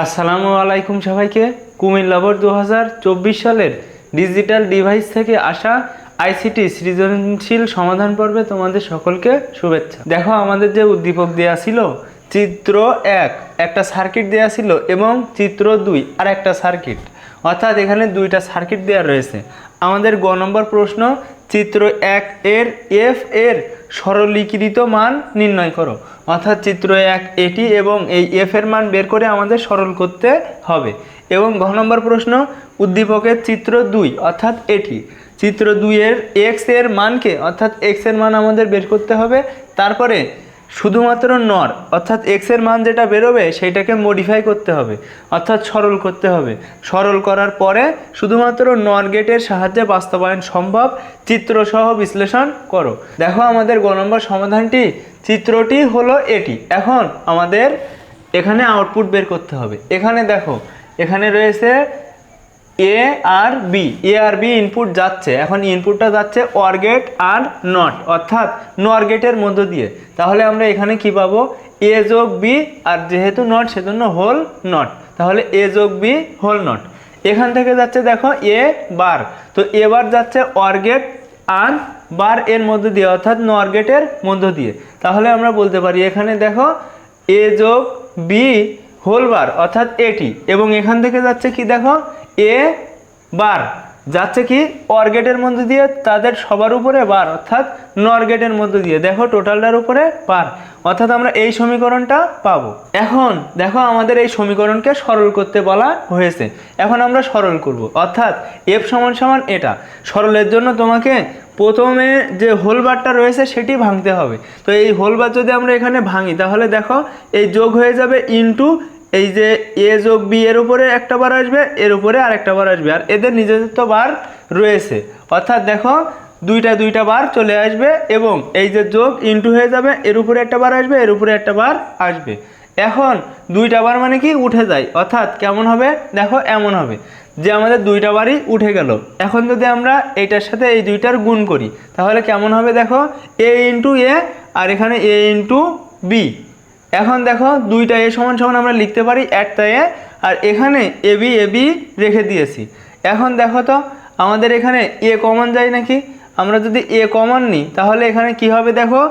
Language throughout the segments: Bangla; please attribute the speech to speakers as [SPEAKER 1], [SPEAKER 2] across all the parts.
[SPEAKER 1] আসসালামু আলাইকুম সবাইকে। কুমিল্লা বোর্ড দু হাজার চব্বিশ সালের ডিজিটাল ডিভাইস থেকে আসা আইসিটি সৃজনশীল সমাধান পর্বে তোমাদের সকলকে শুভেচ্ছা। দেখো, আমাদের যে উদ্দীপক দেয়া ছিল, চিত্র এক, একটা সার্কিট দেওয়া ছিল এবং চিত্র দুই, আর একটা সার্কিট অর্থাৎ এখানে দুইটা সার্কিট দেওয়া রয়েছে। আমাদের গ নম্বর প্রশ্ন চিত্র এক এর এফ এর সরলীকৃত মান নির্ণয় করো। অর্থাৎ চিত্র এক এটি এবং এই এফ এর মান বের করে আমাদের সরল করতে হবে। এবং ঘ নম্বর প্রশ্ন, উদ্দীপকের চিত্র দুই, অর্থাৎ এটি। চিত্র দুইয়ের এক্সের মানকে, অর্থাৎ এক্সের মান আমাদের বের করতে হবে। তারপরে শুধুমাত্র নর, অর্থাৎ এক্সের মান যেটা বেরোবে সেটাকে মডিফাই করতে হবে, অর্থাৎ সরল করতে হবে। সরল করার পরে শুধুমাত্র নর গেটের সাহায্যে বাস্তবায়ন সম্ভব। চিত্রসহ বিশ্লেষণ করো। দেখো আমাদের গ নম্বর সমাধানটি, চিত্রটি হলো এটি। এখন আমাদের এখানে আউটপুট বের করতে হবে। এখানে দেখো, এখানে রয়েছে A R B A R B input যাচ্ছে। এখন ইনপুটটা যাচ্ছে অর গেট আর নট অর্থাৎ নর গেটের মধ্য দিয়ে। তাহলে আমরা এখানে কি পাবো? এ যোগ বি আর যেহেতু নট সেজন্য হোল নট তাহলে এ যোগ বি হোল নট এখান থেকে যাচ্ছে দেখো এ বার তো এবার যাচ্ছে অর গেট আর বার এর মধ্য দিয়ে, অর্থাৎ নর গেটের মধ্য দিয়ে। তাহলে আমরা বলতে পারি এখানে দেখো এ যোগ বি হোল বার অর্থাৎ এটি এবং এখান থেকে যাচ্ছে কি দেখো? এ বার। যাচ্ছে কি, অর মধ্যে দিয়ে তাদের সবার উপরে বার, অর্থাৎ নর মধ্যে দিয়ে। দেখো টোটালটার উপরে বার। অর্থাৎ আমরা এই সমীকরণটা পাবো। এখন দেখো আমাদের এই সমীকরণকে সরল করতে বলা হয়েছে। এখন আমরা সরল করব। অর্থাৎ এফ সমান সমান এটা। সরলের জন্য তোমাকে প্রথমে যে হোল বারটা রয়েছে সেটি ভাঙতে হবে। তো এই হোল বার যদি আমরা এখানে ভাঙি, তাহলে দেখো এই যোগ হয়ে যাবে ইনটু এই যে এ যোগ বি এর উপরে একটা বার আসবে, এর উপরে আর একটা বার আসবে, আর এদের নিজস্ব বার রয়েছে। অর্থাৎ দেখো, দুইটা দুইটা বার চলে আসবে এবং এই যে যোগ ইনটু হয়ে যাবে, এর উপরে একটা বার আসবে, এর উপরে একটা বার আসবে। এখন দুইটা বার মানে কি? উঠে যায়। অর্থাৎ কেমন হবে? দেখো, এমন হবে যে আমাদের দুইটা বারই উঠে গেল। এখন যদি আমরা এইটার সাথে এই দুইটার গুণ করি, তাহলে কেমন হবে দেখো? এ ইন্টু এ আর এখানে এ ইন্টু বি এখন দেখো দুইটা এ সমান সমান আমরা লিখতে পারি, একটা এ, আর এখানে এ বি এ বি রেখে দিয়েছি। এখন দেখো তো, আমাদের এখানে এ কমন যায় নাকি? আমরা যদি এ কমন নিই, তাহলে এখানে কি হবে দেখো?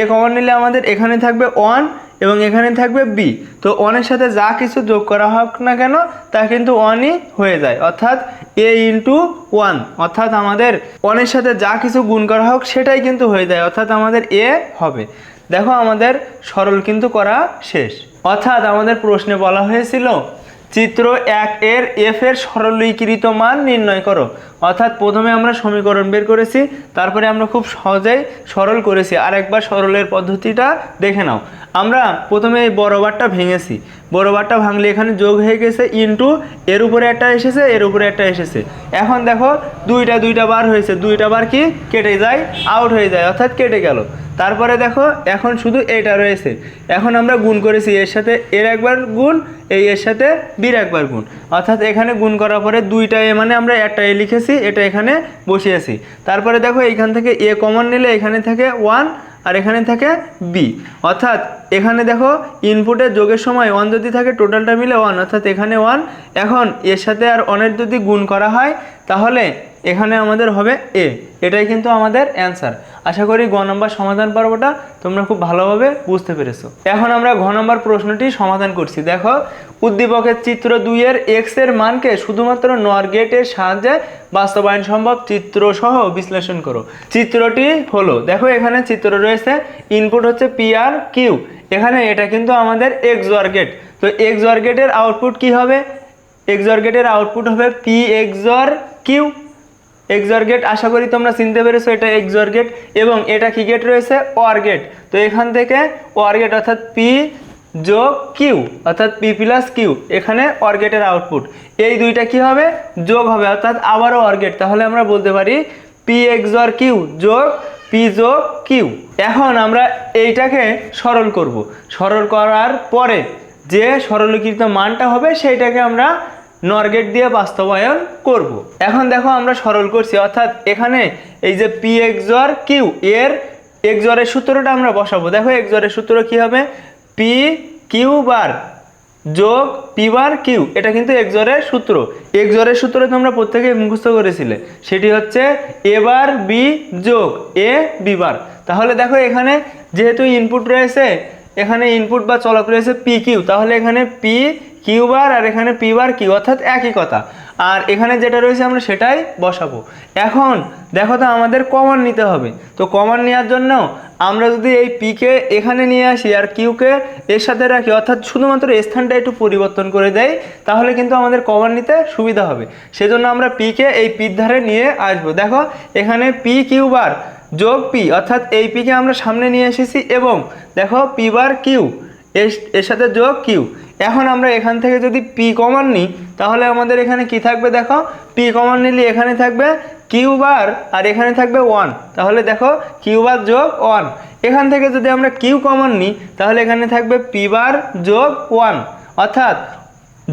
[SPEAKER 1] এ কমন নিলে আমাদের এখানে থাকবে ওয়ান এবং এখানে থাকবে বি। তো ওয়ানের সাথে যা কিছু যোগ করা হোক না কেন, তা কিন্তু ওয়ানই হয়ে যায়। অর্থাৎ এ ইন্টু ওয়ান। অর্থাৎ আমাদের ওয়ানের সাথে যা কিছু গুণ করা হোক, সেটাই কিন্তু হয়ে যায়। অর্থাৎ আমাদের এ হবে। দেখো আমাদের সরল কিন্তু করা শেষ। অর্থাৎ আমাদের প্রশ্নে বলা হয়েছিল, চিত্র এক এর এফ এর সরলীকৃত মান নির্ণয় করো। অর্থাৎ প্রথমে আমরা সমীকরণ বের করেছি, তারপরে আমরা খুব সহজেই সরল করেছি। আর একবার সরলের পদ্ধতিটা দেখে নাও। আমরা প্রথমে এই বড় বারটা ভেঙেছি। বড় বারটা ভাঙলে এখানে যোগ হয়ে গেছে ইনটু এর উপরে একটা এসেছে, এর উপরে একটা এসেছে। এখন দেখো, দুইটা দুইটা বার হয়েছে। দুইটা বার কি? কেটে যায় আউট হয়ে যায়, অর্থাৎ কেটে গেল। তারপরে দেখো, এখন শুধু এটা রয়েছে। এখন আমরা গুণ করেছি এর সাথে এর একবার গুণ, এই এর সাথে বির একবার গুণ। অর্থাৎ এখানে গুণ করার পরে দুইটা এ মানে আমরা একটা এ লিখেছি, এটা এখানে বসিয়েছি। তারপরে দেখো, এইখান থেকে এ কমন নিলে এখানে থেকে ওয়ান আর এখানে থাকে বি অর্থাৎ এখানে দেখো ইনপুটের যোগের সময় ওয়ান যদি থাকে টোটালটা মিলে ওয়ান অর্থাৎ এখানে ওয়ান এখন এর সাথে আর অনের যদি গুণ করা হয়, তাহলে এখানে আমাদের হবে এ এটাই কিন্তু আমাদের অ্যান্সার আশা করি গ নম্বর সমাধান পর্বটা তোমরা খুব ভালোভাবে বুঝতে পেরেছ। এখন আমরা ঘ নম্বর প্রশ্নটি সমাধান করছি। দেখো, উদ্দীপকের চিত্র দুইয়ের এক্সের মানকে শুধুমাত্র নর গেটের সাহায্যে বাস্তবায়ন সম্ভব চিত্র সহ বিশ্লেষণ করো। চিত্রটি হলো, দেখো এখানে চিত্র রয়েছে ইনপুট হচ্ছে পি আর কিউ এখানে এটা কিন্তু আমাদের এক্স গেট তো এক্স গেটের আউটপুট কি হবে? এক্স গেটের আউটপুট হবে P XOR Q XOR gate, আশা করি তোমরা চিনতে পেরেছ এটা এক্সর গেট এবং এটা কি গেট রয়েছে? OR gate. তো এখান থেকে ওয়ার গেট অর্থাৎ পি যোগ কিউ অর্থাৎ পি প্লাস কিউ এখানে অর গেটের আউটপুট এই দুইটা কি হবে? যোগ হবে, অর্থাৎ আবারও অর গেট। তাহলে আমরা বলতে পারি পি এক্সর কিউ যোগ পি যোগ কিউ এখন আমরা এইটাকে সরল করব। সরল করার পরে যে সরলীকৃত মানটা হবে, সেইটাকে আমরা নরগেট দিয়ে বাস্তবায়ন করব। এখন দেখো আমরা সরল করছি, অর্থাৎ এখানে এই যে পি এক্সর কিউ এর এক্সরের সূত্রটা আমরা বসাবো। দেখো এক্সরের সূত্র কি হবে? পি কিউ বার যোগ পি বার কিউ এটা কিন্তু এক্সরের সূত্র। এক্সরের সূত্র তোমরা প্রত্যেকেই মুখস্থ করেছিলে। সেটি হচ্ছে এ বার বি যোগ এ বি বার। তাহলে দেখো এখানে যেহেতু ইনপুট রয়েছে, এখানে ইনপুট বা চলক রয়েছে পি কিউ তাহলে এখানে পি কিউ বার আর এখানে পি বার কিউ অর্থাৎ একই কথা। আর এখানে যেটা রয়েছে আমরা সেটাই বসাবো। এখন দেখো তো আমাদের কমন নিতে হবে। তো কমন নেওয়ার জন্য আমরা যদি এই পিকে এখানে নিয়ে আসি আর কিউকে এর সাথে রাখি, অর্থাৎ শুধুমাত্র স্থানটা একটু পরিবর্তন করে দেয় তাহলে কিন্তু আমাদের কমন নিতে সুবিধা হবে। সেজন্য আমরা পিকে এই পির ধারে নিয়ে আসব। দেখো, এখানে পি কিউ বার যোগ পি, অর্থাৎ এই পিকে আমরা সামনে নিয়ে এসেছি এবং দেখো পি বার কিউ। এর এর সাথে যোগ কিউ এখন আমরা এখান থেকে যদি পি কমন নিই, তাহলে আমাদের এখানে কি থাকবে দেখো? পি কমন নিলে এখানে থাকবে কিউ বার আর এখানে থাকবে ওয়ান তাহলে দেখো কিউ বার যোগ ওয়ান এখান থেকে যদি আমরা কিউ কমন নিই, তাহলে এখানে থাকবে পি বার যোগ ওয়ান অর্থাৎ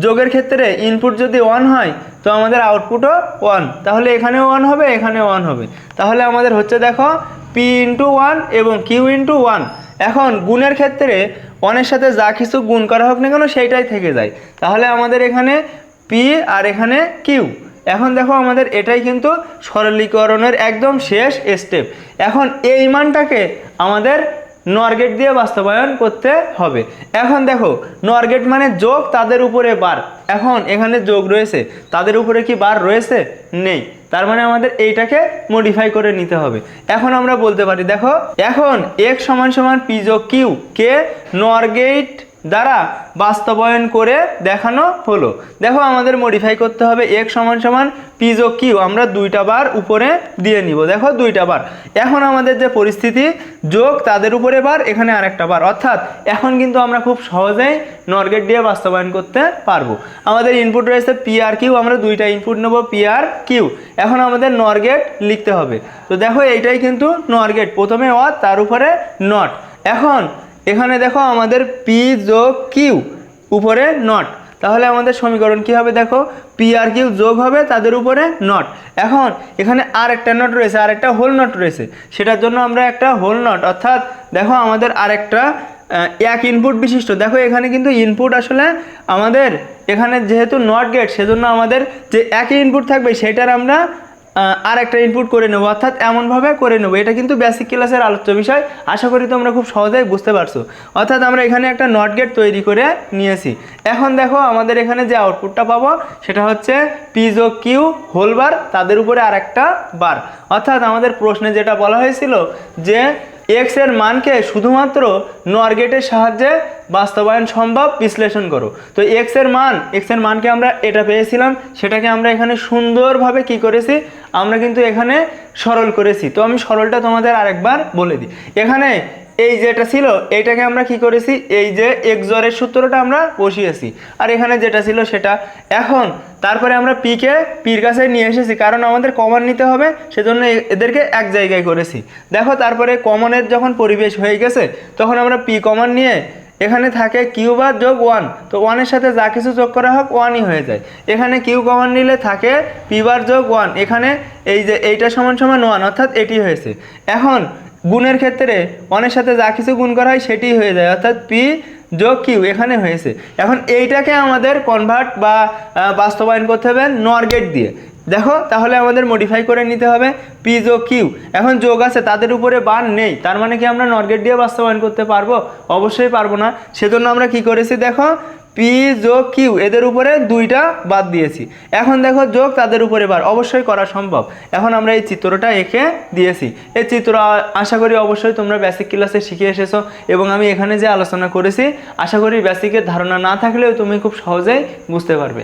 [SPEAKER 1] যোগের ক্ষেত্রে ইনপুট যদি ওয়ান হয়, তো আমাদের আউটপুটও ওয়ান তাহলে এখানেও ওয়ান হবে, এখানেও ওয়ান হবে। তাহলে আমাদের হচ্ছে দেখো পি ইন্টু ওয়ান এবং কিউ ইন্টু ওয়ান এখন গুণের ক্ষেত্রে ওয়ানের সাথে যা কিছু গুণ করা হোক না কেন সেইটাই থেকে যায়। তাহলে আমাদের এখানে পি আর এখানে কিউ এখন দেখো আমাদের এটাই কিন্তু সরলীকরণের একদম শেষ স্টেপ এখন এই মানটাকে আমাদের নর গেট দিয়ে বাস্তবায়ন করতে হবে। এখন দেখো নর গেট মানে যোগ তাদের উপরে বার। এখন এখানে যোগ রয়েছে। তাদের উপরে কি বার রয়েছে? নেই। তার মানে আমাদের এইটাকে মডিফাই করে নিতে হবে। এখন আমরা বলতে পারি, দেখো, এখন এক্স সমান সমান পিজো কিউ কে নর গেট দ্বারা বাস্তবায়ন করে দেখানো হলো। দেখো আমাদের মডিফাই করতে হবে এক সমান সমান পিজো কিউ আমরা দুইটা বার উপরে দিয়ে নিব। দেখো দুইটা বার। এখন আমাদের যে পরিস্থিতি, যোগ তাদের উপরে বার, এখানে আরেকটা বার। অর্থাৎ এখন কিন্তু আমরা খুব সহজেই নরগেট দিয়ে বাস্তবায়ন করতে পারব। আমাদের ইনপুট রয়েছে পি আর কিউ আমরা দুইটা ইনপুট নেব পি আর কিউ এখন আমাদের নরগেট লিখতে হবে। তো দেখো এইটাই কিন্তু নরগেট প্রথমে অ, তার উপরে নট এখন এখানে দেখো আমাদের পি যোগ কিউ উপরে নট তাহলে আমাদের সমীকরণ কি হবে দেখো? পি আর কিউ যোগ হবে তাদের উপরে নট এখন এখানে আর একটা নট রয়েছে আর একটা হোল নট রয়েছে। সেটার জন্য আমরা একটা হোল নট অর্থাৎ দেখো আমাদের আরেকটা আহ, এক ইনপুট বিশিষ্ট। দেখো এখানে কিন্তু ইনপুট আসলে আমাদের এখানে যেহেতু নট গেট সেজন্য আমাদের যে একই ইনপুট থাকবে সেটার আমরা আর একটা ইনপুট করে নেব, অর্থাৎ এমনভাবে করে নেব। এটা কিন্তু বেসিক ক্লাসের আলোচ্য বিষয়। আশা করি তোমরা খুব সহজেই বুঝতে পারছ। অর্থাৎ আমরা এখানে একটা নট গেট তৈরি করে নিয়েছি। এখন দেখো আমাদের এখানে যে আউটপুটটা পাবো, সেটা হচ্ছে পিজো কিউ হোলবার তাদের উপরে আর একটা বার অর্থাৎ আমাদের প্রশ্নে যেটা বলা হয়েছিল যে এক্সের মানকে শুধুমাত্র নর গেটের সাহায্যে বাস্তবায়ন সম্ভব, বিশ্লেষণ করো। তো এক্সের মান এক্সের মানকে আমরা এটা পেয়েছিলাম, সেটাকে আমরা এখানে সুন্দরভাবে কি করেছি? আমরা কিন্তু এখানে সরল করেছি। তো আমি সরলটা তোমাদের আরেকবার বলে দিই। এখানে এই যেটা ছিল, এইটাকে আমরা কি করেছি? এই যে এক্সরের সূত্রটা আমরা বসিয়েছি। আর এখানে যেটা ছিল সেটা এখন। তারপরে আমরা পিকে পির কাছে নিয়ে এসেছি, কারণ আমাদের কমন নিতে হবে, সেজন্য এদেরকে এক জায়গায় করেছি। দেখো, তারপরে কমনের যখন পরিবেশ হয়ে গেছে, তখন আমরা পি কমন নিয়ে এখানে থাকে কিউ বার যোগ ওয়ান তো ওয়ানের সাথে যা কিছু যোগ করা হোক ওয়ানই হয়ে যায়। এখানে কিউ কমন নিলে থাকে পি বার যোগ ওয়ান এখানে এই যে এইটা সমান সমান ওয়ান অর্থাৎ এটি হয়েছে। এখন গুণের ক্ষেত্রে ওয়ানের সাথে যা কিছু গুণ করা হয় সেটি হয়ে যায়। অর্থাৎ পি যোগ কিউ এখানে হয়েছে। এখন এইটাকে আমাদের কনভার্ট বা বাস্তবায়ন করতে হবে নর গেট দিয়ে। দেখো, তাহলে আমাদের মডিফাই করে নিতে হবে পি যোগ কিউ এখন যোগ আছে, তাদের উপরে বান নেই। তার মানে কি আমরা নরগেট দিয়ে বাস্তবায়ন করতে পারব? অবশ্যই পারব না। সেজন্য আমরা কি করেছি, দেখো পি যোগ কিউ, এদের উপরে দুইটা বাদ দিয়েছি। এখন দেখো যোগ তাদের উপরে বার, অবশ্যই করা সম্ভব। এখন আমরা এই চিত্রটা এঁকে দিয়েছি। এই চিত্র আশা করি অবশ্যই তোমরা বেসিক ক্লাসে শিখে এসেছ এবং আমি এখানে যে আলোচনা করেছি, আশা করি বেসিকের ধারণা না থাকলেও তুমি খুব সহজেই বুঝতে পারবে।